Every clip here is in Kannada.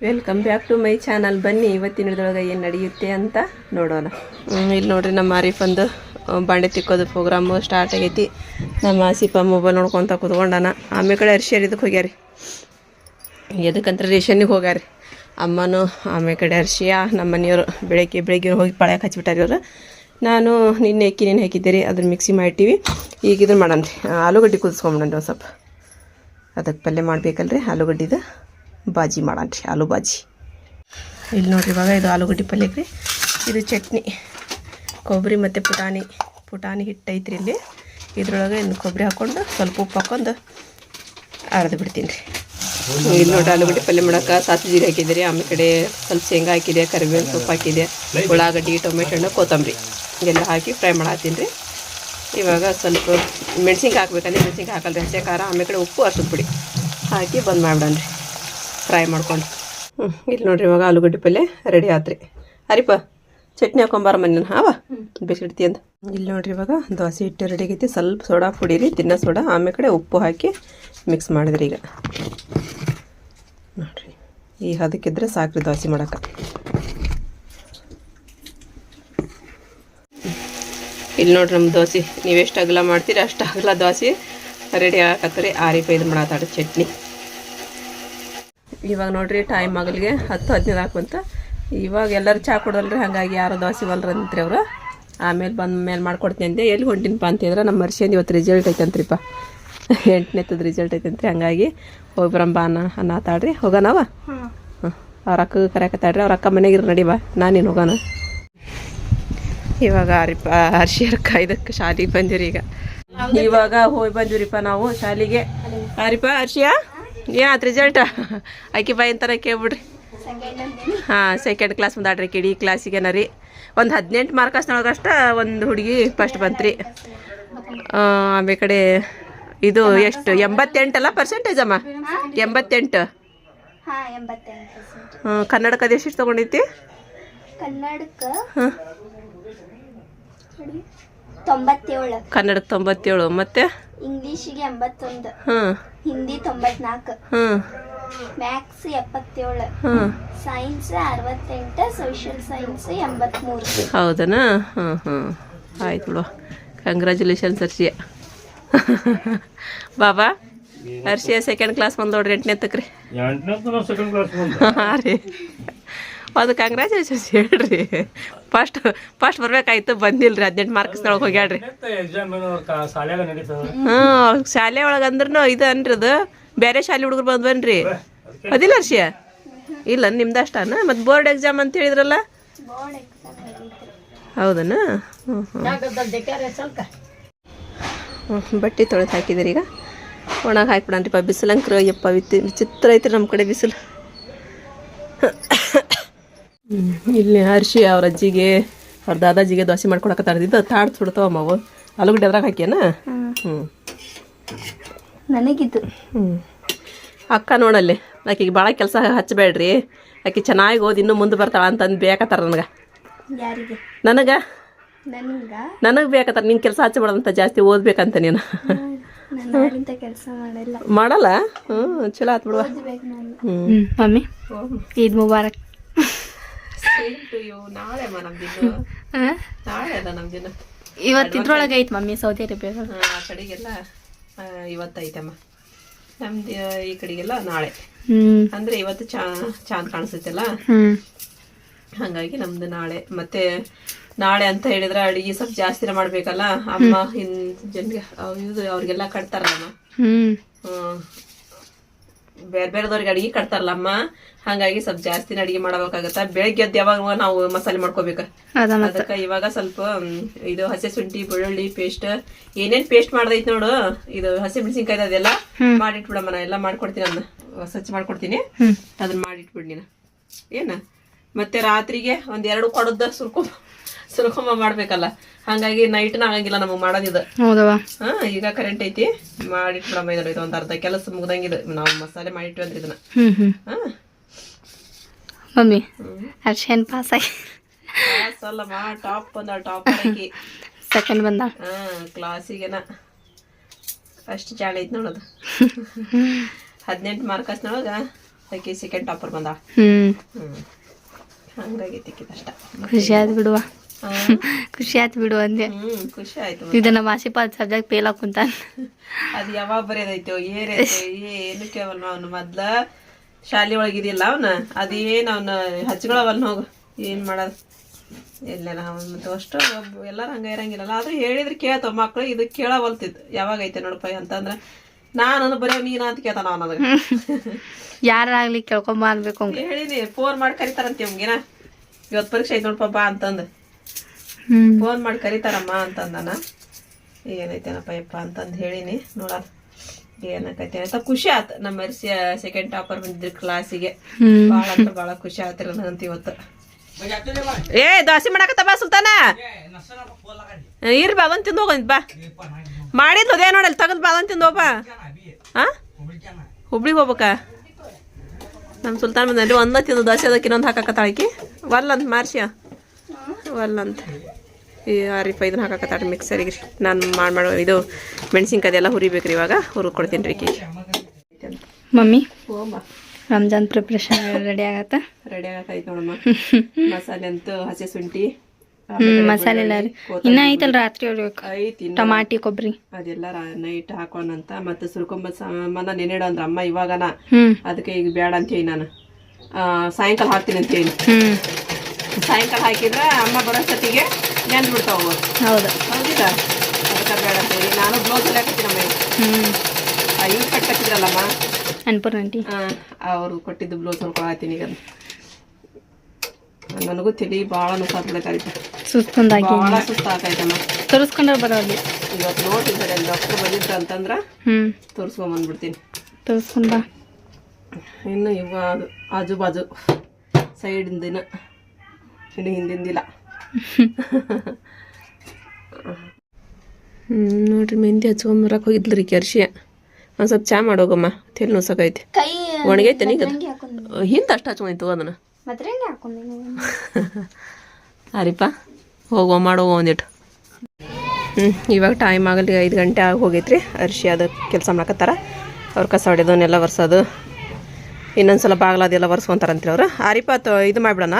Welcome back to my channel ಬನ್ನಿ ಇವತ್ತಿನ ಹಿಡಿದೊಳಗೆ ಏನು ನಡೆಯುತ್ತೆ ಅಂತ ನೋಡೋಣ. ಇಲ್ಲಿ ನೋಡ್ರಿ ನಮ್ಮ ಆರಿಫ್ ಒಂದು ಆ, ಬಾಂಡೆ ತಿಕ್ಕೋದು ಪ್ರೋಗ್ರಾಮು ಸ್ಟಾರ್ಟ್ ಆಗೈತಿ. ನಮ್ಮ ಆಸಿಪ ಮೊಬೈಲ್ ನೋಡ್ಕೊತ ಕುತ್ಕೊಂಡಾನ. ಆಮೇಲೆ ಕಡೆ ಅರ್ಶಿಯರ್ ಇದಕ್ಕೆ ಹೋಗ್ಯಾರಿ. ಎದಕ್ಕಂತ ರೇಷನ್ನಿಗೆ ಹೋಗ್ಯಾರಿ. ಅಮ್ಮನೂ ಆಮೇಲೆ ಕಡೆ ಅರ್ಶಿಯ ನಮ್ಮ ಮನೆಯವರು ಬೆಳಗ್ಗೆ ಬೆಳಗ್ಗೆ ಹೋಗಿ ಪಳೆಯಕ್ಕೆ ಹಚ್ಬಿಟ್ಟಾರಿ ಇವರು ನಾನು ನಿನ್ನೆ ಅಕ್ಕಿ ನಿನ್ನೆ ಹಾಕಿದ್ದೆ ರೀ ಅದನ್ನು ಮಿಕ್ಸಿ ಮಾಡಿಟ್ಟಿವಿ ಈಗ ಇದನ್ನು ರೀ ಆಲೂಗಡ್ಡೆ ಕುದಿಸ್ಕೊಂಬಿಡೋಣ ಸ್ವಲ್ಪ. ಅದಕ್ಕೆ ಪಲ್ಯ ಮಾಡಬೇಕಲ್ರಿ ಆಲೂಗಡ್ಡಿದ. ಬಾಜಿ ಮಾಡೋಣ್ರಿ ಆಲೂ ಬಾಜಿ. ಇಲ್ಲಿ ನೋಡ್ರಿ ಇವಾಗ ಇದು ಆಲೂಗಡ್ಡೆ ಪಲ್ಯಕ್ಕೆ ರೀ ಇದು ಚಟ್ನಿ, ಕೊಬ್ಬರಿ ಮತ್ತು ಪುಟಾಣಿ. ಪುಟಾಣಿ ಹಿಟ್ಟು ಐತ್ರಿ ಇಲ್ಲಿ. ಇದ್ರೊಳಗೆ ಇನ್ನು ಕೊಬ್ಬರಿ ಹಾಕ್ಕೊಂಡು ಸ್ವಲ್ಪ ಉಪ್ಪು ಹಾಕ್ಕೊಂಡು ಅರ್ದು ಬಿಡ್ತೀನಿ ರೀ. ಇಲ್ಲಿ ನೋಡಿ ಆಲೂಗಡ್ಡೆ ಪಲ್ಯ ಮಾಡಕ್ಕೆ ಸಾಸಿವೆ ಜೀರಿಗೆ ಹಾಕಿದ್ದೀರಿ ಆಮೇಲೆ ಕಡೆ ಸ್ವಲ್ಪ ಶೇಂಗಾ ಹಾಕಿದೆ ಕರಿಬೇವಿನ ಸೊಪ್ಪು ಹಾಕಿದೆ ಉಳ್ಳಾಗಡ್ಡಿ, ಟೊಮೆಟೊ ಹಣ್ಣು, ಕೊತ್ತಂಬರಿ. ಎಲ್ಲ ಹಾಕಿ ಫ್ರೈ ಮಾಡತ್ತೀನಿ ರೀ. ಇವಾಗ ಸ್ವಲ್ಪ ಮೆಣ್ಸಿನ್ಕಾಯಿ ಹಾಕ್ಬೇಕಂದ್ರೆ ಮೆಣ್ಸಿನ್ಕಾಯಿ ಹಾಕಲ್ರಿ. ಹಸಿ ಖಾರ, ಆಮೇಲೆ ಕಡೆ ಉಪ್ಪು ಅರ್ಶದ ಪುಡಿ ಹಾಕಿ ಬಂದ್ ಮಾಡ್ಬಿಡನ್ರಿ ಫ್ರೈ ಮಾಡ್ಕೊಂಡು. ಹ್ಞೂ ಇಲ್ಲಿ ನೋಡ್ರಿ ಇವಾಗ ಆಲೂಗಡ್ಡೆ ಪಲ್ಯ ರೆಡಿ ಆತ್ರಿ. ಅರಿಪ ಚಟ್ನಿ ಹಾಕೊಂಬಾರ ಮನೆ ಹಾವ ಬಿಸಿಡ್ತಿ ಅಂತ ಇಲ್ಲಿ ನೋಡ್ರಿ ಇವಾಗ ದೋಸೆ ಹಿಟ್ಟು ರೆಡಿ ಆಗೈತಿ. ಸ್ವಲ್ಪ ಸೋಡಾ ಪುಡಿ ರೀ ತಿನ್ನೋ ಸೋಡಾ ಆಮೇಲೆ ಕಡೆ ಉಪ್ಪು ಹಾಕಿ ಮಿಕ್ಸ್ ಮಾಡಿದ್ರಿ ಈಗ. ನೋಡ್ರಿ ಈ ಹದಕ್ಕಿದ್ರೆ ಸಾಕ್ರಿ ದೋಸೆ ಮಾಡೋಕೆ. ಇಲ್ಲಿ ನೋಡ್ರಿ ನಮ್ಮ ದೋಸೆ. ನೀವು ಎಷ್ಟು ಅಗಲ ಮಾಡ್ತೀರಿ ಅಷ್ಟು ಅಗಲ ದೋಸೆ ರೆಡಿ ಆಗತ್ತೆ ರೀ ಇದು ಮಾಡತ್ತಾಡ್ರಿ ಚಟ್ನಿ. ಇವಾಗ ನೋಡ್ರಿ ಟೈಮ್ ಆಗಲಿಗೆ ಹತ್ತು, ಹದಿನೈದು ಹಾಕುವಂತ ಇವಾಗ ಎಲ್ಲರೂ ಚಾ ಕೊಡಲ್ರಿ ಹಾಗಾಗಿ ಯಾರು ದೋಸೆ ಬಲ್ರಿ ಅಂತ್ರಿ ಅವರು. ಆಮೇಲೆ ಬಂದ ಮೇಲೆ ಮಾಡ್ಕೊಡ್ತೀನಿ ಅಂದೆ. ಎಲ್ಲಿ ಹೊಂಟಿನಪ್ಪ ಅಂತಿದ್ರೆ, ನಮ್ಮ ಮರ್ಷಿಯಿಂದ ಇವತ್ತು ರಿಸಲ್ಟ್ ಐತಂತ್ರಿಪ್ಪ ಎಂಟನೇತದ ರಿಸಲ್ಟ್ ಐತಂತ್ರಿ ಹಂಗಾಗಿ ಹೋಗಿ ಬರಂಬ ಅನ್ನ ಅನ್ನತಾಳ್ರಿ ಹೋಗೋಣವ ಹಾಂ ಅವ್ರ ಅಕ್ಕ ಕರೆಯಕತ್ತಾಳ್ರಿ ಅವ್ರ ಅಕ್ಕ ಬಾ. ನಾನು ನಾನೇನು ಹೋಗೋಣ. ಇವಾಗ ಅರಿಪ ಹರ್ಷಿಯರ್ಕ ಇದಕ್ಕೆ ಶಾಲೆಗೆ ಬಂದಿರಿ ಈಗ. ಇವಾಗ ಹೋಗಿ ಬಂದಿವ್ರಿಪ್ಪ ನಾವು ಶಾಲೆಗೆ. ಅರಿಪ ಹರ್ಷಿಯ? ಏನಾಯ್ತು ರಿಸಲ್ಟ್ ಆಕಿ ಬಾಯಿ ಅಂತಾರ ಕೇಳ್ಬಿಡ್ರಿ. ಹಾಂ ಸೆಕೆಂಡ್ ಕ್ಲಾಸ್ ಮುಂದಾಡ್ರಿ ಕಿಡಿ ಕ್ಲಾಸಿಗೆ ರೀ ಒಂದು ಹದಿನೆಂಟು ಮಾರ್ಕಸ್ನೊಳಗಷ್ಟ ಒಂದು ಹುಡುಗಿ ಫಸ್ಟ್ ಬಂತ್ರಿ. ಆಮೇಲೆ ಕಡೆ ಇದು ಎಷ್ಟು? ಎಂಬತ್ತೆಂಟಲ್ಲ ಪರ್ಸೆಂಟೇಜ್ ಅಮ್ಮ? ಎಂಬತ್ತೆಂಟು. ಹಾಂ ಅದೆಷ್ಟು ಕನ್ನಡಕ್ಕೆ ಅದು ಎಷ್ಟು ತೊಗೊಂಡೈತಿ ಕನ್ನಡಕ್ಕೆ ತೊಂಬತ್ತೇಳು. ಕನ್ನಡಕ್ಕೆ ತೊಂಬತ್ತೇಳು ಮತ್ತೆ? ಇಂಗ್ಲಿಷಿಗೆ ಎಂಬತ್ತೊಂದು. ಹಾಂ. ಹಿಂದಿ ತೊಂಬತ್ನಾಲ್ಕು. ಹಾಂ. ಮ್ಯಾಥ್ಸ್ ಎಪ್ಪತ್ತೇಳು. ಹಾಂ. ಸೈನ್ಸ್ ಅರವತ್ತೆಂಟು ಸೋಷಿಯಲ್ ಸೈನ್ಸ್ ಎಂಬತ್ಮೂರು. ಹೌದನಾ? ಹಾಂ ಹಾಂ. ಆಯ್ತು ಬಿಡು. ಕಂಗ್ರ್ಯಾಚುಲೇಷನ್ಸ್ ಹರ್ಷಿಯ. ಬಾಬಾ ಹರ್ಷಿಯ ಸೆಕೆಂಡ್ ಕ್ಲಾಸ್ ಬಂದು ನೋಡ್ರಿ ಎಂಟನೇ ತಕ್ರಿ. ರೀ ಸೆಕೆಂಡ್ ಕ್ಲಾಸ್ ಬಂದ. ಹಾಂ ರೀ. ಅದು ಕಂಗ್ರ್ಯಾಚುಲೇಷನ್ಸ್ ಹೇಳ್ರಿ. ಫಸ್ಟ್ ಫಸ್ಟ್ ಬರ್ಬೇಕಾಯ್ತು ಬಂದಿಲ್ಲ ಹದಿನೆಂಟು ಮಾರ್ಕ್ಸ್ ಒಳಗೆ ಹೋಗ್ಯಾಡ್ರಿ ಹ್ಞೂ ಶಾಲೆ ಒಳಗೆ ಅಂದ್ರೂ ಇದು ಅನ್ರಿ ಅದು. ಬೇರೆ ಶಾಲೆ ಹುಡುಗರು ಬಂದ್ವನ್ರಿ? ಬನ್ರಿ ಅದಿಲ್ಲ ಹರ್ಷಿಯ? ಇಲ್ಲ ನಿಮ್ದು ಅಷ್ಟನ ಮತ್ತು ಬೋರ್ಡ್ ಎಕ್ಸಾಮ್ ಅಂತ ಹೇಳಿದ್ರಲ್ಲ? ಬೋರ್ಡ್ ಎಕ್ಸಾಮ್ ಹೇಳಿದ್ರು ಹೌದನ? ಹ್ಞೂ ಹ್ಞೂ ಬಟ್ಟೆ ತೊಳೆದು ಹಾಕಿದ್ದೀರಿ ಈಗ. ಒಣಗೆ ಹಾಕ್ಬಿಡನ್ರಿಪ್ಪ ಬಿಸಿಲಂಕ್ರ ಯಪ್ಪ ವಿತ್ ವಿಚಿತ್ರ ಐತ್ರಿ ನಮ್ಮ ಕಡೆ ಬಿಸಿಲು. ಹ್ಮ್, ಇಲ್ಲಿ ಹರ್ಷಿ ಅವ್ರ ಅಜ್ಜಿಗೆ ಅವ್ರ ದಾದಾಜಿಗೆ ದೋಸೆ ಮಾಡ್ಕೊಡಕತ್ತಾರ ಇದು ತಾಡ್ ಸುಡ್ತಾವ ಮಾವು ಆಲೂಗಡ್ಡೆ ಅದ್ರಾಗ ಹಾಕ್ಯಾನ? ಹ್ಞೂ ನನಗಿದ್ದು ಹ್ಞೂ ಅಕ್ಕ ನೋಡಲ್ಲಿ ಆಕೆಗೆ ಭಾಳ ಕೆಲಸ ಹಚ್ಚಬೇಡ್ರಿ. ಆಕೆ ಚೆನ್ನಾಗಿ ಓದಿ ಇನ್ನೂ ಮುಂದೆ ಬರ್ತಾಳ ಅಂತಂದು ಬೇಕತ್ತಾರ ನನಗೆ. ಯಾರಿಗೆ? ನನಗೆ? ನನಗ? ನನಗೆ ಬೇಕತ್ತಾರ ನಿನ್ನ ಕೆಲಸ ಹಚ್ಚಬೇಡಂತ ಜಾಸ್ತಿ ಓದ್ಬೇಕಂತ ನೀನು. ನಾನು ಯಾರಿಂತ ಕೆಲಸ ಮಾಡಲ್ಲ. ಹ್ಞೂ ಚಲೋ ಆತ್ ಬಿಡುವ. ನಾನು. ಹ್ಞೂ ಮಮ್ಮಿ ಈದ್ ಮುಬಾರಕ್. ನಾಳೆ ನಮ್ದಿನ್ನು ನಾಳೆ ಅದ ನಮ್ದಿನ್ನು ಇವತ್ತಿದ್ರೊಳಗೆ ಐತ್ ಮಮ್ಮಿ ಸೌದಿ ಅರೇಬಿಯಾ ಆ ಕಡೆಗೆಲ್ಲ ಇವತ್ತೈತಮ್ಮ ನಮ್ದು ಈ ಕಡೆಗೆಲ್ಲ ನಾಳೆ. ಅಂದ್ರೆ ಇವತ್ತು ಚಾ ಚಾಂದ್ ಕಾಣಿಸುತ್ತಲ್ಲ? ಹಂಗಾಗಿ ನಮ್ದು ನಾಳೆ. ಮತ್ತೆ ನಾಳೆ ಅಂತ ಹೇಳಿದ್ರೆ ಅಡಿಗೆ ಸ್ವಲ್ಪ ಜಾಸ್ತಿ ಮಾಡ್ಬೇಕಲ್ಲ? ಅಮ್ಮ ಹಿನ್ ಜನ್ಗೆ ಅವ್ರಿಗೆಲ್ಲ ಕಟ್ತಾರಲ್ಲಮ್ಮ ಹ್ಮ್. ಬೇರೆ ಬೇರೆದವ್ರಿಗೆ ಅಡಿಗೆ ಕಟ್ತಾರಲ್ಲ ಅಮ್ಮ ಹಂಗಾಗಿ ಸ್ವಲ್ಪ ಜಾಸ್ತಿನ ಅಡಿಗೆ ಮಾಡಬೇಕಾಗತ್ತ. ಬೆಳಗ್ಗೆ ಎದ್ದು ಯಾವಾಗ ನಾವು ಮಸಾಲೆ ಮಾಡ್ಕೋಬೇಕು. ಅದ ಅದಕ್ಕೆ ಇವಾಗ ಸ್ವಲ್ಪ ಇದು ಹಸಿ ಶುಂಠಿ ಬೆಳ್ಳುಳ್ಳಿ ಪೇಸ್ಟ್ ಏನೇನ್ ಪೇಸ್ಟ್ ಮಾಡ್ದೈತಿ ನೋಡು ಇದು ಹಸಿ ಮೆಣಸಿನ್ಕಾಯಿ ಅದೆಲ್ಲ ಮಾಡಿಟ್ಬಿಡಮ್ಮ ನಾ ಎಲ್ಲ ಮಾಡ್ಕೊಡ್ತೀನಿ ಅದನ್ನ ಸ್ವಚ್ಛ ಮಾಡ್ಕೊಡ್ತೀನಿ. ಅದನ್ನ ಮಾಡಿಟ್ಬಿಡ್ ನೀನ. ಏನ? ಮತ್ತೆ ರಾತ್ರಿಗೆ ಒಂದ್ ಎರಡು ಕೊಡದ ಸುರ್ಕೊಂಬ. ಸುರ್ಕೊಂಬ ಮಾಡ್ಬೇಕಲ್ಲ. ಹಂಗಾಗಿ ನೈಟ್ನ ಆಗಂಗಿಲ್ಲ ನಮಗೆ ಮಾಡೋದಿದು ಹೌದವ ಹಾ ಈಗ ಕರೆಂಟ್ ಐತಿ. ಮಾಡಿಟ್ಬಿಡಮ್ಮ ಇದ್ರ ಇದು ಒಂದ್ ಅರ್ಧ ಕೆಲಸ ಮುಗ್ದಂಗಿದ ನಾವು ಮಸಾಲೆ ಮಾಡಿಟ್ವಿ ಅಂದ್ರೆ ಇದನ್ನ. ಹಾ. ಮಮ್ಮಿ ಅರ್ಶನ್ ಪಾಸ್ ಆಗಿ ಅಲ್ಲಮ್ಮ ಟಾಪ್ ಬಂದ ಟಾಪ್ ಆಗಿ ಸೆಕೆಂಡ್ ಬಂದ? ಹಾ ಕ್ಲಾಸಿಗೆನ ಫಸ್ಟ್ ಜಾಳ ಐತಿ ನೋಡೋದು ಹದಿನೆಂಟು ಮಾರ್ಕಸ್ನೊಳಗ ಆಕೆ ಸೆಕೆಂಡ್ ಟಾಪರ್ ಬಂದ. ಹ್ಮ್. ಹಂಗಾಗಿ ಅಷ್ಟ. ಖುಷಿ ಆದ ಬಿಡುವ. ಖುಷಿ ಆಯ್ತು ಬಿಡು ಅಂದೆ. ಖುಷಿ ಆಯ್ತು ಇದು ನಮ್ಮ ಆಶೀಪಾದ ಸಬ್ಜೆಕ್ಟ್ ಫೇಲ್ ಹಾಕುಂತ ಅದು. ಯಾವಾಗ ಬರೆಯದೈತೋ ಏರೈತೋ ಏನು ಕೇವಲ್ ಅವನು ಮೊದ್ಲ ಶಾಲೆ ಒಳಗಿದಿಲ್ಲ ಅವನ. ಅದೇನು ಅವನ ಹಚ್ಕೊಳವಲ್ಲ ಹೋಗು. ಏನು ಮಾಡೋದು? ಎಲ್ಲೆಲ್ಲ ಅವ್ನು ಮತ್ತೆ ಅಷ್ಟು ಎಲ್ಲರೂ ಹಂಗೆ ಇರಂಗಿಲ್ಲಲ್ಲ. ಆದ್ರೂ ಹೇಳಿದ್ರೆ ಕೇಳ್ತಾವ ಮಕ್ಳು ಇದು ಕೇಳವಲ್ತಿದ್ ಯಾವಾಗ ಐತೆ ನೋಡಪ್ಪ ಅಂತಂದ್ರೆ ನಾನು ಬರೀ ನೀನ ಅಂತ ಕೇಳ್ತಾನ ಅವನದ ಅದಕ್ಕೆ ಯಾರಾಗ್ಲಿ ಕೇಳ್ಕೊಂಬ ಅನ್ಬೇಕು ಹೇಳಿದಿ ಹೇಳಿನಿ ಫೋನ್ ಮಾಡಿ ಕರಿತಾರಂತೆ ಅವ್ಗಿನ ಇವತ್ತು ಪರೀಕ್ಷೆ ಐತೆ ನೋಡಪ್ಪ ಬಾ ಅಂತಂದು. ಫೋನ್ ಮಾಡಿ ಕರಿತಾರಮ್ಮ ಅಂತಂದಾನ. ಏನೈತೇನಪ್ಪ ಯಪ್ಪ ಅಂತಂದು ಹೇಳಿನಿ. ನೋಡೋಣ ಏನಾಕೈತೆ ಅಂತ ಖುಷಿ ಆತ. ನಮ್ಮ ಮೆರ್ಸಿ ಸೆಕೆಂಡ್ ಟಾಪರ್ ಬಂದಿದ್ರು ಕ್ಲಾಸಿಗೆ ಬಹಳ ಭಾಳ ಬಹಳ ಭಾಳ ಖುಷಿ ಆತಿರ ಅಂತ ಇವತ್ತು. ಏ ದೋಸೆ ಮಾಡಕತ್ತ ಬಾ ಸುಲ್ತಾನ. ಇರ್ ಬಾ ಅದನ್ನ ತಿಂದು ಹೋಗಂತ ಬಾ. ಮಾಡಿದ್ಲು ಅದೇ ನೋಡಲ್ಲ ತಗದ್ ಬಾ ಅದನ್ನ ತಿಂದು ಹೋಗ ಹಾ ಹುಬ್ಳಿಗೆ ಹೋಗ್ಬೇಕಾ? ನಮ್ಮ ಸುಲ್ತಾನ್ ಬಂದ್ರಿ ಒಂದ ತಿಂದು ದೋಸೆ ಅದಕ್ಕೆ ಇನ್ನೊಂದು ಹಾಕಕತ್ತಾಳಕಿ ವಲ್ಲಂತ ಮಾರ್ಸಿಯ? ವಲ್ಲಂತ. ಈ ಆರಿಫ ಇದನ್ನ ಹಾಕಾಕತ್ತಾಡ್ರಿ ಮಿಕ್ಸರಿಗೆ ನಾನು ಮಾಡಿ ಮಾಡೋ ಇದು ಮೆಣಸಿನ್ಕಾಯಿ ಅದೆಲ್ಲ ಹುರಿಬೇಕ್ರಿ ಇವಾಗ. ಹುರ್ಕೊಡ್ತೀನಿ ಕೊಡ್ತೀನಿ ರೀ ಕಿ ಮಮ್ಮಿ ರಂಜಾನ್ ಪ್ರಿಪ್ರೇಷನ್ ರೆಡಿ ಆಗತ್ತ? ರೆಡಿ ಆಗತ್ತೈತೆ ನೋಡಮ್ಮ. ಮಸಾಲೆ ಅಂತೂ ಹಸಿ ಶುಂಠಿ ಮಸಾಲೆ ಎಲ್ಲ ರೀ. ಇನ್ನ ಐತಲ್ ರಾತ್ರಿ ಹೊಡ್ಬೇಕು ಟಮಾಟಿ ಕೊಬ್ಬರಿ ಅದೆಲ್ಲ ನೈಟ್ ಹಾಕೋಣಂತ ಮತ್ತೆ ಸುರ್ಕೊಂಬ ಸಾಮಾನ ನೆನೆಡು ಅಂದ್ರ ಅಮ್ಮ ಇವಾಗನ. ಅದಕ್ಕೆ ಈಗ ಬೇಡ ಅಂತ ಹೇಳಿ ನಾನು. ಆ, ಸಾಯಂಕಾಲ ಹಾಕ್ತೀನಿ ಅಂತ ಹೇಳಿ. ಸಾಯಂಕಾಲ ಹಾಕಿದ್ರೆ ಅಮ್ಮ ಬರೋಷ್ಟೊತ್ತಿಗೆ ನೆಂದು ಬಿಡ್ತಾವ. ಹೌದು. ಹೌದಿಲ್ಲ? ಅದಕ್ಕೆ ಬೇಡ ಅಂತ ಹೇಳಿ ನಾನು ಬ್ಲೌಸ್ ಹಾಕತ್ತೀನಮ್ಮ ಹ್ಮ್. ಇವ್ರು ಕಟ್ಕತ್ತಿದ್ರಲ್ಲಮ್ಮ ಅನ್ಪೂರ್ಣ ಆಂಟಿ. ಅವರು ಕೊಟ್ಟಿದ್ದು ಬ್ಲೌಸ್ ಹೊಲ್ಕೊಳತ್ತೀನಿ ಈಗ. ನನಗೂ ತಿಳಿ ಭಾಳ ನುಸಾತ್ಬಿಡತ್ತಾಯ್ತು ಸುಸ್ತೊಂದಾಗಿ ಭಾಳ ಸುಸ್ತು ಆಕೈತಮ್ಮ ತೋರಿಸ್ಕೊಂಡ್ರೆ ಬರೋದು ಇವತ್ತು ನೋಡ್ತಿದ್ದಾರೆ ಅಲ್ಲಿ ಡಾಕ್ಟರ್ ಬಂದಿದ್ರು ಅಂತಂದ್ರೆ ಹ್ಮ್. ತೋರಿಸ್ಕೊಂಬಂದ್ಬಿಡ್ತೀನಿ. ತೋರಿಸ್ಕೊಂಡ ಇನ್ನು ಇವಾಗ ಆಜು ಬಾಜು ಸೈಡಿಂದಿನ ಇನ್ನು ಹಿಂದಿಂದಿಲ್ಲ. ಹ್ಞೂ ನೋಡ್ರಿ ಮೆಹಂದಿ ಹಚ್ಕೊಂಬರಕ್ಕೆ ಹೋಗಿದ್ಲು ರೀ ಕೆರ್ಶಿಯ ಒಂದು ಸ್ವಲ್ಪ ಚಾ ಮಾಡೋಗಮ್ಮ ತೆಲ್ ನುಸಕೈತಿ ಒಣಗೈತೆ ನೀಗ ಹಿಂದೆ ಅಷ್ಟು ಹಚ್ಕೊಂಡೈತು ಅದನ್ನ. ಅರಿಪ ಹೋಗೋ ಮಾಡೋ ಒಂದಿಟ್ಟು ಹ್ಞೂ ಇವಾಗ ಟೈಮ್ ಆಗಲಿ ಐದು ಗಂಟೆ ಆಗಿ ಹೋಗೈತ್ರಿ. ಅರ್ಶಿ ಅದು ಕೆಲಸ ಮಾಡಕತ್ತಾರ. ಅವ್ರ ಕಸ ಹೊಡೆದವನ್ನೆಲ್ಲ ಒರ್ಸೋದು. ಇನ್ನೊಂದು ಸಲ ಬಾಗ್ಲ ಅದೆಲ್ಲ ಒರ್ಸ್ಕೊಂತಾರಂತ್ರಿ ಅವ್ರು. ಆರಿಪ ಇದು ಮಾಡಿಬಿಡೋಣ.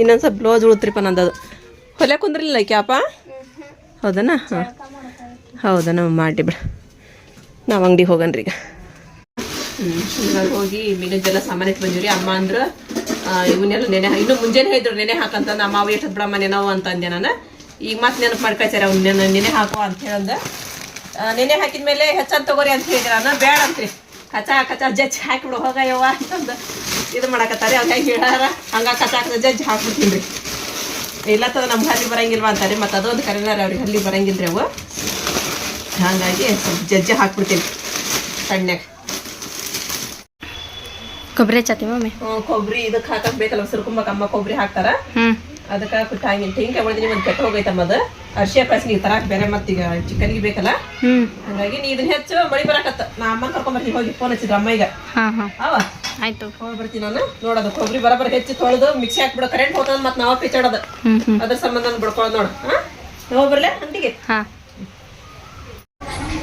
ಇನ್ನೊಂದು ಸ್ವಲ್ಪ ಬ್ಲೌಸ್ ಉಳಿತ್ರಿಪ್ಪ ನಂದದು ಹೊಲೆ ಕುಂದ್ರಿಲ್ಲ ಕ್ಯಾಪ ಹೌದನಾ? ಹೌದನ ಮಾಡಿ ಬಿಡ. ನಾವು ಅಂಗಡಿಗೆ ಹೋಗನ್ರಿ ಈಗ ಹೋಗಿ ಮೀನದ್ದೆಲ್ಲ ಸಾಮಾನು ಇಟ್ಟು ಬಂದಿವ್ರಿ. ಅಮ್ಮ ಅಂದ್ರೆ ಇವನ್ನೆಲ್ಲ ನೆನೆ ಇನ್ನು ಮುಂಜಾನೆ ಹೇಳಿದ್ರು, ನೆನೆ ಹಾಕಂತ ಅಮ್ಮ ಮಾವ ಎಷ್ಟೊತ್ತು ಬಿಡಮ್ಮ ನೆನವು ಅಂತಂದೆ ನಾನು. ಈಗ ಮತ್ತೆ ನೆನಪು ಮಾಡ್ಕೊಳ್ತಾರೆ, ಅವ್ನು ನೆನೆ ನೆನೆ ಹಾಕುವ ಅಂತ ಹೇಳಂದ. ನೆನೆ ನೆನೆ ಹಾಕಿದ್ಮೇಲೆ ಹೆಚ್ಚಂತ ತಗೋರಿ ಅಂತ ಹೇಳಿದ್ರೆ ನಾನು. ಬೇಡ ಅಂತ್ರಿ. ಕಚಾ ಕಚಾ ಜಚ್ಚಿ ಹಾಕಿಬಿಡು ಹೋಗ ಯವ್ವ ಅಂತಂದು ಇದು ಮಾಡಕತ್ತಾರೆ. ಅವ್ರು ಹೆಂಗೆ ಹೇಳಾರ ಹಂಗ ಕಸ ಕಚ ಜಜ್ಜಿ ಹಾಕ್ಬಿಡ್ತೀನಿ ರೀ. ಇಲ್ಲ ತದ ನಮ್ಗೆ ಹಲ್ಲಿ ಬರಂಗಿಲ್ವಾ ಅಂತಾರೆ. ಮತ್ತು ಅದೊಂದು ಕರೆನಾರ ಅವ್ರಿಗೆ ಹಲ್ಲಿ ಬರಂಗಿಲ್ರಿ ಅವು. ಹಂಗಾಗಿ ಸ್ವಲ್ಪ ಜಜ್ಜಿ ಹಾಕ್ಬಿಡ್ತೀನಿ ಸಣ್ಣಗೆ ಕೊಬ್ಬರಿ ಚತಿ ಮಮ್ಮಿ? ಕೊಬ್ಬರಿ ಇದಕ್ಕೆ ಹಾಕಕ್ ಬೇಕಲ್ಲ ಸುರ್ಕೊಂಬಕ್ ಅಮ್ಮ ಕೊಬ್ಬರಿ ಹಾಕ್ತಾರ. ಹ್ಮ್. ಅದಕ್ಕೆ ಟೈಮ್ ಟೆಂಕಾಯಿ ಹೊಡೆದಿನಿ ಒಂದು ಕೆಟ್ಟ ಹೋಗೈತಮ್ಮ ಅದು. ಅರ್ಶಿಯ ಕಾಸಿ ತರಾಕ್ ಬೇರೆ ಮತ್ತೀಗ ಚಿಕನ್ಗೆ ಬೇಕಲ್ಲ. ಹಂಗಾಗಿ ನೀ ಇದನ್ನ ಹೆಚ್ಚು ಮಳಿ ಬರಾಕತ್ತ. ನಾ ಅಮ್ಮ ಕರ್ಕೊಂಬರ್ತೀನಿ ಹೋಗಿ ಫೋನ್ ಹಚ್ಚಿದ್ರ ಅಮ್ಮ ಈಗ. ಹಾ ಹಾ. ಅವ? ಆಯ್ತು. ಬರ್ತೀನಿ ನಾನು. ನೋಡೋದು ಕೊಬ್ಬರಿ ಬರಬರ ಹೆಚ್ಚು ತೊಳೆದು ಮಿಕ್ಸಿ ಹಾಕ್ಬಿಡೋ. ಕರೆಂಟ್ ಹೋಗ್ತದ ಮತ್ತೆ ನಾವು ಹ್ಮ್ ಅದ್ರ ಸಂಬಂಧ ಬಿಡ್ಕೊಳ್ಳೋದು ನೋಡು. ನಾವು ಬರ್ಲೆ ಅಂಟಿಗೆ? ಹಾ.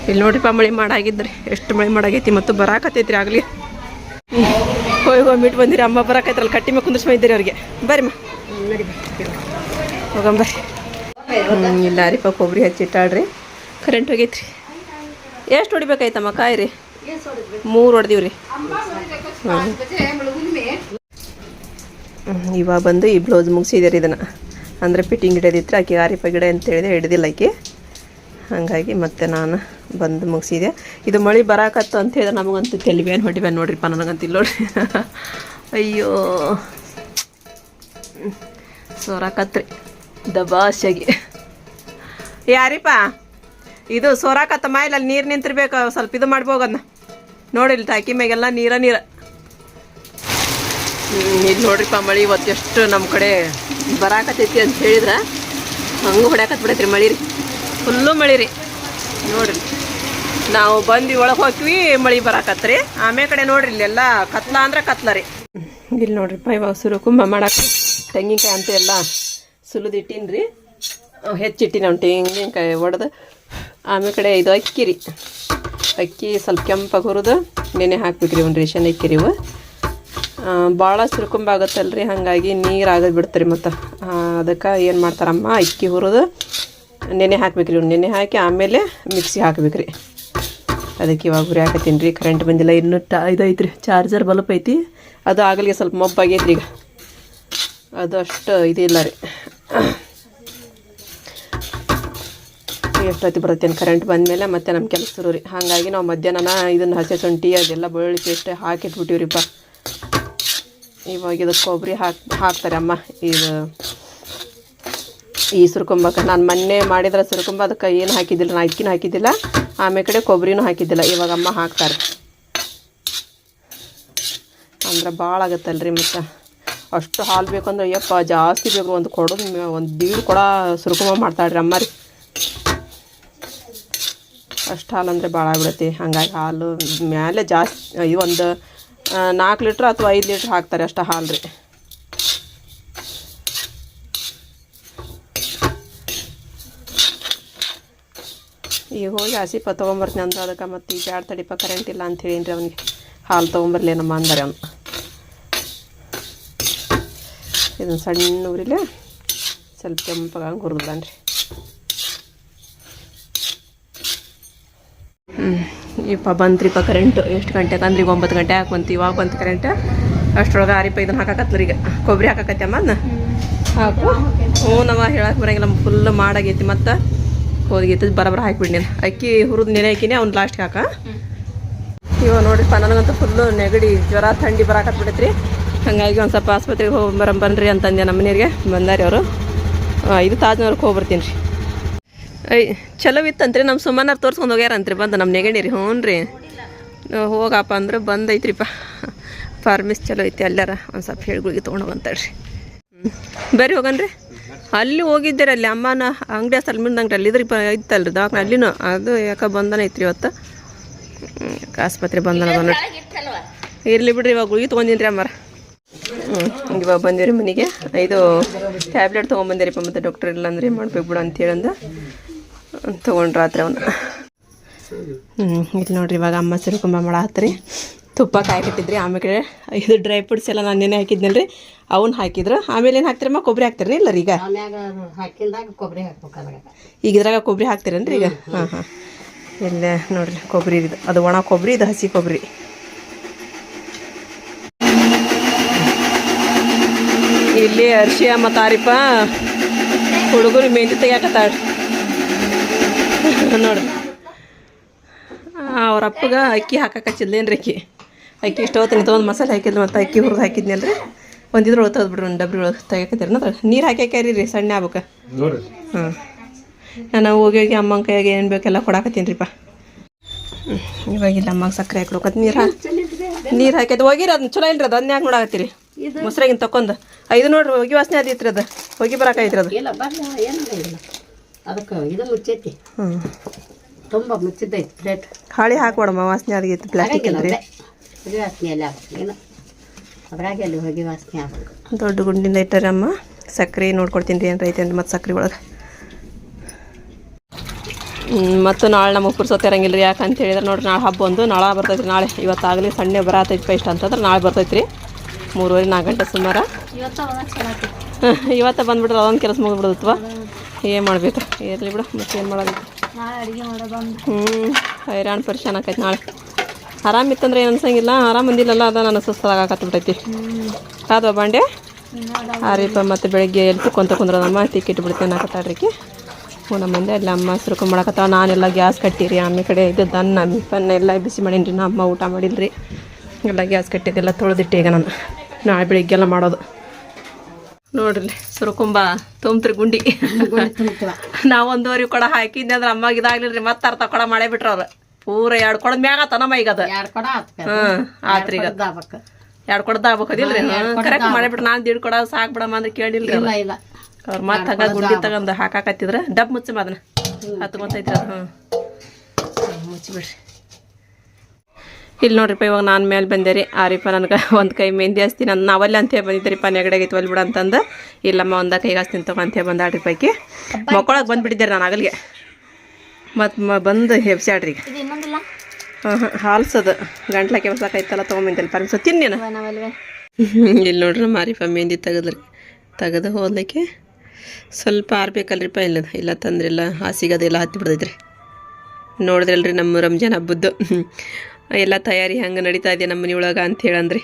ಇಲ್ಲಿ ನೋಡ್ರಿಪ್ಪ ಮಳೆ ಮಾಡಾಗಿದ್ರಿ. ಎಷ್ಟು ಮಳೆ ಮಾಡಾಗೈತಿ ಮತ್ತು ಬರಾಕತ್ತೈತ್ರಿ ಆಗಲಿ. ಹೋಗಿ ಹೋಗಿ ಬಿಟ್ಟು ಬಂದಿರಿ. ಅಮ್ಮ ಬರಾಕೈತ್ರಲ್ಲ ಕಟ್ಟಿ ಮೇಲೆ ಕುಂದಿಸ್ ಬಂದಿರಿ ಅವ್ರಿಗೆ. ಬರ್ರಿ ಹೋಗಂಬರ್ರಿ ಹ್ಮ್, ಇಲ್ಲ ರೀಪ ಕೊಬ್ಬರಿ ಹಚ್ಚಿಟ್ಟಾಳ್ರಿ. ಕರೆಂಟ್ ಹೋಗೈತ್ರಿ. ಎಷ್ಟು ಹೊಡಿಬೇಕಾಯ್ತಮ್ಮ ಕಾಯಿ ರೀ ಮೂರು ಹೊಡೆದಿವ್ರಿ. ಇವಾಗ ಬಂದು ಈ ಬ್ಲೌಸ್ ಮುಗಿಸಿದ್ದೀರಿ ಇದನ್ನು. ಅಂದರೆ ಫಿಟ್ಟಿಂಗ್ ಹಿಡಿದಿತ್ತು ಆಕೆ ಆರಿಪ ಗಿಡ ಅಂತ ಹೇಳಿದೆ, ಹಿಡಿದಿಲ್ಲ ಆಕೆ. ಹಾಗಾಗಿ ಮತ್ತೆ ನಾನು ಬಂದು ಮುಗಿಸಿದೆ. ಇದು ಮಳೆ ಬರಾಕತ್ತು ಅಂತ ಹೇಳಿದ್ರೆ ನಮಗಂತೂ ತೆಲಿವೇನು ಹೊಡಿಬೇನು ನೋಡ್ರಿಪ್ಪ ನನಗಂತ ಇಲ್ಲಿ ನೋಡ್ರಿ. ಅಯ್ಯೋ. ಸೋರಾಕತ್ರಿ. ದಬಾಶಾಗಿ ಯಾರಿಪ್ಪ ಇದು ಸೋರಾಕತ್ತ ಮಾಯಿಲ್ಲ ನೀರು ನಿಂತಿರ್ಬೇಕು, ಸ್ವಲ್ಪ ಇದು ಮಾಡ್ಬೋಗನ್ನ ನೋಡಿಲ್ಲ ಟಾಕಿ ಮ್ಯಾಗೆಲ್ಲ ನೀರ ನೀರ. ಇದು ನೋಡ್ರಿಪ್ಪ ಮಳೆ ಇವತ್ತು ಎಷ್ಟು ನಮ್ಮ ಕಡೆ ಬರಾಕತ್ತೈತಿ ಅಂತ ಹೇಳಿದ್ರೆ. ಹಂಗೆ ಹೊಡ್ಯಾಕತ್ ಬಿಡೈತ್ರಿ ಮಳೆ ರೀ. ಫುಲ್ಲು ಮಳೆ ರೀ. ನೋಡ್ರಿ. ನಾವು ಬಂದು ಒಳಗೆ ಹೋಗ್ತೀವಿ ಮಳೆ ಬರಾಕತ್ರಿ ಆಮೇಲೆ ಕಡೆ ನೋಡ್ರಿ ಇಲ್ಲೆಲ್ಲ ಕತ್ಲ ಅಂದ್ರೆ ಕತ್ಲ ರೀ. ಇಲ್ಲಿ ನೋಡ್ರಿಪ್ಪ ಇವಾಗ ಸುರುಕುಂಬ ಮಾಡಕ್ಕೆ ತೆಂಗಿನಕಾಯಿ ಅಂತ ಎಲ್ಲ ಸುಲಿದಿಟ್ಟಿನಿ ರೀ. ಹೆಚ್ಚಿಟ್ಟಿನ ನಾವು ತೆಂಗಿನಕಾಯಿ ಒಡೆದು. ಆಮೇಲೆ ಕಡೆ ಇದು ಅಕ್ಕಿ ರೀ. ಅಕ್ಕಿ ಸ್ವಲ್ಪ ಕೆಂಪಾಗಿ ಹುರಿದು ನೆನೆ ಹಾಕ್ಬೇಕ್ರಿ ಒಂದು ರೇಷನ್ ಅಕ್ಕಿ ರೀ ಭಾಳ ಸುರ್ಕೊಂಬಾಗತ್ತಲ್ರಿ ಹಾಗಾಗಿ ನೀರು ಆಗದ್ ಬಿಡ್ತಾರೆ ಮತ್ತು. ಅದಕ್ಕೆ ಏನು ಮಾಡ್ತಾರಮ್ಮ, ಅಕ್ಕಿ ಹುರಿದು ನೆನೆ ಹಾಕ್ಬೇಕ್ರಿ ಇವ್ನು. ನೆನೆ ಹಾಕಿ ಆಮೇಲೆ ಮಿಕ್ಸಿಗೆ ಹಾಕ್ಬೇಕ್ರಿ. ಅದಕ್ಕೆ ಇವಾಗ ಗುರಿ ಹಾಕತ್ತೀನಿ ರೀ ಕರೆಂಟ್ ಬಂದಿಲ್ಲ, ಇನ್ನೂ ಟ ಇದೈತೆ ರೀ ಚಾರ್ಜರ್ ಬಲ್ಪ್ ಐತಿ. ಅದು ಆಗಲಿಗೆ ಸ್ವಲ್ಪ ಮೊಬ್ಬಾಗೈತ್ರಿ ಈಗ. ಅದು ಅಷ್ಟು ಇದಿಲ್ಲ ರೀ. ಎಷ್ಟೊತ್ತಿ ಬರುತ್ತೆ ಕರೆಂಟ್ ಬಂದಮೇಲೆ, ಮತ್ತೆ ನಮ್ಮ ಕೆಲಸ ಶುರು ರೀ. ಹಾಗಾಗಿ ನಾವು ಮಧ್ಯಾಹ್ನ ಇದನ್ನು ಹಸಿ ಶುಂಠಿ, ಅದೆಲ್ಲ ಬೆಳ್ಳುಳ್ಳಿ ಪೇಸ್ಟ್ ಹಾಕಿಟ್ಬಿಟ್ಟಿವ್ರಿಪ್ಪ. ಇವಾಗ ಇದಕ್ಕೆ ಕೊಬ್ಬರಿ ಹಾಕಿ ಹಾಕ್ತಾರೆ ಅಮ್ಮ ಇದು ಈ ಸುರ್ಕೊಂಬಕ್ಕೆ ನಾನು ಮೊನ್ನೆ ಮಾಡಿದ್ರೆ ಸುರ್ಕೊಂಬ ಅದಕ್ಕೆ ಏನು ಹಾಕಿದ್ದಿಲ್ಲ ನಾನು ಅಕ್ಕಿನೂ ಹಾಕಿದ್ದಿಲ್ಲ. ಆಮೇಲೆ ಕಡೆ ಕೊಬ್ಬರಿನೂ ಹಾಕಿದ್ದಿಲ್ಲ, ಇವಾಗ ಅಮ್ಮ ಹಾಕ್ತಾರೆ. ಅಂದ್ರೆ ಭಾಳ ಆಗತ್ತಲ್ರಿ ಮತ್ತು. ಅಷ್ಟು ಹಾಲು ಬೇಕಂದ್ರೆ ಅಯ್ಯಪ್ಪ ಜಾಸ್ತಿ ಬೇಕು, ಒಂದು ಕೊಡೋದು, ಒಂದು ಬೀಡು ಕೊಡ ಸುರ್ಕೊಂಬ ಮಾಡ್ತಾಳ್ರಿ ಅಮ್ಮ ರೀ. ಅಷ್ಟು ಹಾಲು ಅಂದರೆ ಭಾಳ ಆಗ್ಬಿಡತ್ತೆ. ಹಂಗಾಗಿ ಹಾಲು ಮೇಲೆ ಜಾಸ್ತಿ ಈ ಒಂದು ನಾಲ್ಕು ಲೀಟ್ರ್ ಅಥವಾ ಐದು ಲೀಟ್ರ್ ಹಾಕ್ತಾರೆ ಅಷ್ಟು ಹಾಲು ರೀ. ಈಗ ಹೋಗಿ ಹಸಿಪ ತೊಗೊಂಬರ್ತೀನಿ ಅಂತ ಅದಕ್ಕೆ ಮತ್ತು ಈಗ ಎರಡು ತಡಿಪ ಕರೆಂಟ್ ಇಲ್ಲ ಅಂತ ಹೇಳಿನ್ರಿ ಅವನಿಗೆ. ಹಾಲು ತೊಗೊಂಬರ್ಲೇನಮ್ಮ ಅಂದರೆ ಅವನು. ಇದನ್ನು ಸಣ್ಣ ಊರಿಲೆ ಸ್ವಲ್ಪ ಕೆಂಪಗಾಗಿ ಹುರಿದ್ಬಿಡಾನ್ರಿ ಹ್ಞೂ ಇಪ್ಪ ಬಂತ್ರಿಪ್ಪ ಕರೆಂಟು ಎಷ್ಟು ಗಂಟೆಗೆ ಅಂದ್ರೆ ಈಗ ಒಂಬತ್ತು ಗಂಟೆ ಹಾಕಿ ಬಂತು, ಇವಾಗ ಬಂತು ಕರೆಂಟ್ ಅಷ್ಟರೊಳಗೆ ಆರಿಪ್ಪ ಇದನ್ನು ಹಾಕಕತ್ಲರಿ ಈಗ. ಕೊಬ್ಬರಿ ಹಾಕಕತ್ತೆ ಅಮ್ಮ ಹಾಕು. ಹ್ಞೂ ನಮ್ಮ ಹೇಳಕ್ಕೆ ಬರಂಗಿಲ್ಲ ಫುಲ್ ಮಾಡಾಗೈತಿ ಮತ್ತು. ಹೋದ್ಗೈತಿ ಬರಬರ ಹಾಕಿಬಿಡಿ ನೀನು. ಅಕ್ಕಿ ಹುರಿದು ನೆನೆ ಹಾಕಿನಿ, ಅವ್ನು ಲಾಸ್ಟ್ಗೆ ಹಾಕ. ಇವಾಗ ನೋಡ್ರಿಪ್ಪ, ನನಗಂತೂ ಫುಲ್ಲು ನೆಗಡಿ, ಜ್ವರ, ಥಂಡಿ ಬರಾಕತ್ಬಿಡೈತ್ರಿ ಹಾಗಾಗಿ ಒಂದು ಸ್ವಲ್ಪ ಆಸ್ಪತ್ರೆಗೆ ಹೋಗಿ ಬರಂ ಬನ್ರಿ ಅಂತಂದೆ ನಮ್ಮ ಮನೆಯವ್ರಿಗೆ. ಬಂದಾರಿ ಅವರು ಇದು ತಾಜ್ನವ್ರಿಗೆ ಹೋಗ್ಬರ್ತೀನಿ ರೀ. ಐ ಚಲೋ ಇತ್ತಂತ್ರಿ ನಮ್ಮ ಸುಮ್ಮನಾರು ತೋರ್ಸ್ಕೊಂಡು ಹೋಗ್ಯಾರಂತ್ರಿ, ಬಂದು ನಮ್ಮ ನೆಗಡಿ ರೀ. ಹ್ಞೂ ರೀ ಹೋಗಪ್ಪ ಅಂದ್ರೆ ಬಂದೈತ್ರಿಪ್ಪ. ಫಾರ್ಮಿಸ್ ಚಲೋ ಐತಿ, ಅಲ್ಲಾರ ಒಂದು ಸ್ವಲ್ಪ ಹೇಳಿಗಳಿಗೆ ತೊಗೊಂಡೋಗಂತಳ್ರಿ ಹ್ಞೂ ಬರ್ರಿ ಹೋಗನ್ರಿ. ಅಲ್ಲಿ ಹೋಗಿದ್ದೀರಿ ಅಲ್ಲಿ, ಅಮ್ಮನ ಅಂಗಡಿ ಸಲ್ಮಿಂದ ಅಂಗಡಿ ಅಲ್ಲಿ ಇದ್ರಿಪ್ಪ ಇತ್ತಲ್ರಿ ದವಾಖಾನೆ, ಅಲ್ಲಿನೂ, ಅದು ಯಾಕೆ ಬಂದನ ಐತ್ರಿ ಇವತ್ತು. ಆಸ್ಪತ್ರೆ ಬಂದನ ಬಂದ್ರಿ ಇರಲಿ ಬಿಡ್ರಿ, ಇವಾಗ ಗುಳಿಗೆ ತೊಗೊಂಡಿನ್ರಿ ಅಮ್ಮಾರ. ಹ್ಞೂ ಇವಾಗ ಬಂದಿರಿ ಮನೆಗೆ. ಇದು ಟ್ಯಾಬ್ಲೆಟ್ ತೊಗೊಂಬಂದಿರಿಪ್ಪ ಮತ್ತು ಡಾಕ್ಟರ್ ಇಲ್ಲ ಅಂದ್ರೆ ಮಾಡ್ಬೇಕು ಬಿಡು ಅಂತೇಳಂದು ತೊಗೊಂಡ್ರ ಆತ್ರಿ ಅವನು. ಹ್ಞೂ ಇಲ್ಲಿ ನೋಡ್ರಿ ಇವಾಗ ಅಮ್ಮ ಸಿರುಕೊಂಬ ಮಾಡಾತ್ರಿ. ತುಪ್ಪ ಕಾಯ್ಕಿಟ್ಟಿದ್ರಿ ಆಮೇಲೆ ಇದು ಡ್ರೈ ಫ್ರೂಟ್ಸ್ ಎಲ್ಲ ನಾನು ನೆನೆ ಹಾಕಿದ್ನಲ್ರಿ. ಅವನ್ ಹಾಕಿದ್ರು. ಆಮೇಲೆ ಏನು ಹಾಕ್ತಿರಮ್ಮ? ಕೊಬ್ಬರಿ ಹಾಕ್ತೀರಿ ಇಲ್ಲ ರೀ ಈಗ? ಕೊಬ್ಬರಿ ಈಗ ಇದ್ರಾಗ ಕೊಬ್ಬರಿ ಹಾಕ್ತಿರೇನ್ರಿ ಈಗ? ಹಾಂ ಹಾಂ. ಇಲ್ಲೇ ನೋಡ್ರಿ ಕೊಬ್ಬರಿ ಇದು. ಅದು ಒಣ ಕೊಬ್ಬರಿ ಇದು ಹಸಿ ಕೊಬ್ಬರಿ ಇಲ್ಲಿ ಅರ್ಶಿಯ ಮತ್ತು ಆರಿಪ ಹುಡುಗರು ಮೆಹಂದಿ ತೆಗಿಯಾಕತ್ತಾಳ ನೋಡ್ರಿ ಅವ್ರ ಅಪ್ಪಗ ಅಕ್ಕಿ ಹಾಕಕ್ಕೆ ಹಚ್ಚಿದ್ಲೇನ್ರಿ ಅಕ್ಕಿ. ಅಕ್ಕಿ ಇಷ್ಟು ಹೋಗ್ತೀನಿ ತೊಗೊಂಡು ಮಸಾಲೆ ಹಾಕಿದ್ಲು ಮತ್ತು ಅಕ್ಕಿ ಹುರಿದು ಹಾಕಿದ್ನಲ್ಲ ರೀ ಒಂದು ಇದ್ರೊಳಗೆ ಬಿಡ್ರಿ ಒಂದು ಡಬ್ರಿ ಒಳಗೆ ತೆಗಿಯಕತ್ತೀರಿ. ಅದ್ರ ನೀರು ಹಾಕ್ಯಾಕ್ಯಾರಿ ರೀ ಸಣ್ಣ ಆಗ್ಬೇಕು ಹಾಂ ನಾನು ಹೋಗಿ ಹೋಗಿ ಅಮ್ಮನ ಕೈಯಾಗೆ ಏನು ಬೇಕೆಲ್ಲ ಕೊಡಾಕತ್ತೀನಿ ರೀಪ್ಪ ಇವಾಗಿಲ್ಲ ಅಮ್ಮಗೆ ಸಕ್ಕರೆ ಹಾಕಿ ಕೊಡಕತ್ತಿ ನೀರು ಹಾಕಿ ನೀರು ಹಾಕೈತೆ ಹೋಗಿರಿ ಅದನ್ನ ಚಲೋ ಇಲ್ರಿ ಅದು? ಅದನ್ನ ಯಾಕೆ ನೋಡಾಕತ್ತೀರಿ? ಮೊಸರಾಗಿನ ತಕೊಂಡ್ ಐದು ನೋಡ್ರಿ ಹೋಗಿ ವಾಸನೆ ಆದಿತ್ರಿ ಅದು. ಹೋಗಿ ಬರಾಕೈತ್ರಿ ಅದು. ಅದಕ್ಕೆ ಇದು ಮುಚ್ಚೈತಿ. ಹ್ಞೂ ತುಂಬ ಮುಚ್ಚಿದ್ದೈತಿ ಪ್ಲೇಟ್ ಹಾಳಿ ಹಾಕ್ಬೇಡಮ್ಮ ವಾಸನೆ ಆಗೈತಿ ಪ್ಲಾಸ್ಟಿಕ್ ಇಲ್ರಿ. ಹೊಗೆ ವಾಸನೆ ಎಲ್ಲ ಏನು? ಅದ್ರಾಗೆ ಅಲ್ಲಿ ಹೋಗಿ ವಾಸನೆ ಆಗ್ಬೇಕು. ದೊಡ್ಡ ಗುಂಡಿಂದ ಇಟ್ಟಾರಮ್ಮ. ಸಕ್ಕರೆ ನೋಡ್ಕೊಡ್ತೀನಿ ರೀ ಏನು ಐತೆ ಅಂತ ಮತ್ತು ಸಕ್ಕರೆ ಒಳಗೆ. ಮತ್ತು ನಾಳೆ ನಮಗೆ ಪುರ್ಸೊತ್ತು ಇರಂಗಿಲ್ಲ ರೀ ಯಾಕಂತ ಹೇಳಿದ್ರೆ ನೋಡ್ರಿ ನಾಳೆ ಹಬ್ಬ ಒಂದು ನಾಳೆ ಬರ್ತೈತೆ ರೀ ನಾಳೆ. ಇವತ್ತಾಗಲಿ ಸಣ್ಣ ಬರತೈತಿ ಇಷ್ಟ ಅಂತಂದ್ರೆ ನಾಳೆ ಬರ್ತೈತೆ ರೀ ಮೂರುವರೆ ನಾಲ್ಕು ಗಂಟೆ ಸುಮಾರು. ಇವತ್ತು ಬಂದ್ಬಿಟ್ರೆ ಅದೊಂದು ಕೆಲಸ ಮುಗಿದ್ಬಿಡುತ್ತವ ಏನು ಮಾಡಬೇಕು? ಇರಲಿ ಬಿಡು ಮತ್ತೆ ಏನು ಮಾಡೋದು? ಹ್ಞೂ ಹೈರಾಣ ಪರಿಶಾನ ಆಕೈತಿ ನಾಳೆ. ಆರಾಮಿತ್ತಂದ್ರೆ ಏನು ಅನ್ಸಂಗಿಲ್ಲ ಆರಾಮ್ ಅಂದಿಲ್ಲಲ್ಲ ಅದ ನನಗೆ ಸುಸ್ತಾಗಕತ್ಬಿಟ್ಟೈತಿ ಆದ್ವಾ ಬಾಂಡೆ? ಆರೀಪ ಮತ್ತು ಬೆಳಗ್ಗೆ ಎಲ್ಲಿ ತಿಕ್ಕೊಂತ ಕುಂದ್ರದಮ್ಮ ತಿಕ್ಕಿಟ್ಟು ಬಿಡ್ತೇನೆ ಕತ್ತಾಡ್ರಿಕೆ ಹ್ಞೂ ನಮ್ಮ ಮಂದಿ ಅಲ್ಲಿ ಅಮ್ಮ ಸುರ್ಕೊಂಬಳಕತ್ತಾವ ನಾನೆಲ್ಲ ಗ್ಯಾಸ್ ಕಟ್ಟಿರಿ ಆಮೇಲೆ ಕಡೆ ಇದು ಅನ್ನ ಮಿಪ್ಪನ್ನ ಎಲ್ಲ ಬಿಸಿ ಮಾಡೀನಿ ರೀ ನಮ್ಮ ಅಮ್ಮ ಊಟ ಮಾಡಿಲ್ರಿ. ಎಲ್ಲ ಗ್ಯಾಸ್ ಕಟ್ಟಿದ್ದೆಲ್ಲ ತೊಳೆದಿಟ್ಟೆ ಈಗ ನಾನು. ನಾಳೆ ಬೆಳಿಗ್ಗೆಲ್ಲ ಮಾಡೋದು. ನೋಡ್ರಿ ಸುರಕುಂಬ ತುಂಬ್ತ್ರಿ ಗುಂಡಿ. ನಾವು ಒಂದೂವರೆ ಕೊಡ ಹಾಕಿದ್ದೆ ಅಂದ್ರೆ ಅಮ್ಮಗೆ ಇದಾಗ್ಲಿಲ್ರಿ ಮತ್ತೆ ಅರ್ಥ ಕೊಡ ಮಾಡೇ ಬಿಟ್ರ ಅವ್ರ. ಪೂರ ಎರಡು ಕೊಡದ ಮ್ಯಾಗ ಆತನಮ್ಮ ಈಗ ಅದು. ಹ್ಮ್ ಆತ್ರಿ ಈಗ ಎರಡು ಕೊಡದ ಆಗ್ಬೇಕದಿಲ್ರಿ ಕರೆಕ್ಟ್ ಮಾಡಿಬಿಟ್ರೆ ನಾನು ದಿಡ್ ಕೊಡ ಸಾಕ್ ಬಿಡಮ್ಮ ಅಂದ್ರೆ ಕೇಳಿಲ್ರಿ ಅವ್ರು. ಮತ್ತೆ ಹಂಗ ಗುಂಡಿ ತಗೊಂಡು ಹಾಕಾಕತ್ತಿದ್ರ ಡಬ್ ಮುಚ್ಚಮ್ಮ ಅದನ್ನ. ಹತ್ಕೊಂತೈತ್ರಿ ಅದು ಹ್ಞೂ ಮುಚ್ಚಿಬಿಡ್ರಿ ಇಲ್ಲಿ ನೋಡ್ರಿಪ್ಪ ಇವಾಗ ನಾನು ಮೇಲೆ ಬಂದೆ ರೀ. ಆರಿಪ್ಪ ನನಗೆ ಒಂದು ಕೈ ಮೆಹಂದಿ ಹಚ್ತೀನಿ ನನ್ನ ನಾವಲ್ಲಿ ಅಂತ ಬಂದಿದ್ದೀರಿಪ್ಪ ನೆಗಡಾಗೈತೆ ಒಲ್ ಬಿಡ ಅಂತಂದು. ಇಲ್ಲಮ್ಮ ಒಂದ ಕೈಗೆ ಹಚ್ತೀನಿ ತಗೋ ಅಂತ ಬಂದಾಡ್ರಿ ಪೈಕಿ. ಮಕ್ಕಳಾಗ ಬಂದುಬಿಟ್ಟಿದ್ದೆ ನಾನು ಆಗಲಿಗೆ ಮತ್ತು ಮ ಬಂದು ಹೆಬ್ಸಾಡ್ರಿ ಹಾಂ ಹಾಂ ಹಾಲ್ಸದ. ಗಂಟ್ಲ ಕೆಲ್ಸಕ್ಕೈತಲ್ಲ ತೊಗೊಂಬಂದಿಲ್ಲ ಪರ್ಮಿಸ ತಿನ್ನೇನ ಇಲ್ಲಿ ನೋಡ್ರಿ ಮಾರಿಪ್ಪ ಮೆಹಂದಿ ತೆಗೆದ್ರಿ ತೆಗೆದು ಹೋದ್ಲಿಕ್ಕೆ ಸ್ವಲ್ಪ ಆರ್ಬೇಕಲ್ರಿಪ್ಪ ಇಲ್ಲ ಇಲ್ಲ ತಂದ್ರಿಲ್ಲ ಹಾಸಿಗದೆಲ್ಲ ಹತ್ತಿ ಬಿಡ್ತೈತ್ರಿ. ನೋಡಿದ್ರಲ್ರಿ ನಮ್ಮ ರಂಜಾನ್ ಹಬ್ಬದ್ದು. ಎಲ್ಲ ತಯಾರಿ ಹೆಂಗೆ ನಡೀತಾ ಇದೆಯಾ ನಮ್ಮ ಮನೆ ಒಳಗೆ ಅಂತ ಹೇಳಂದ್ರಿ.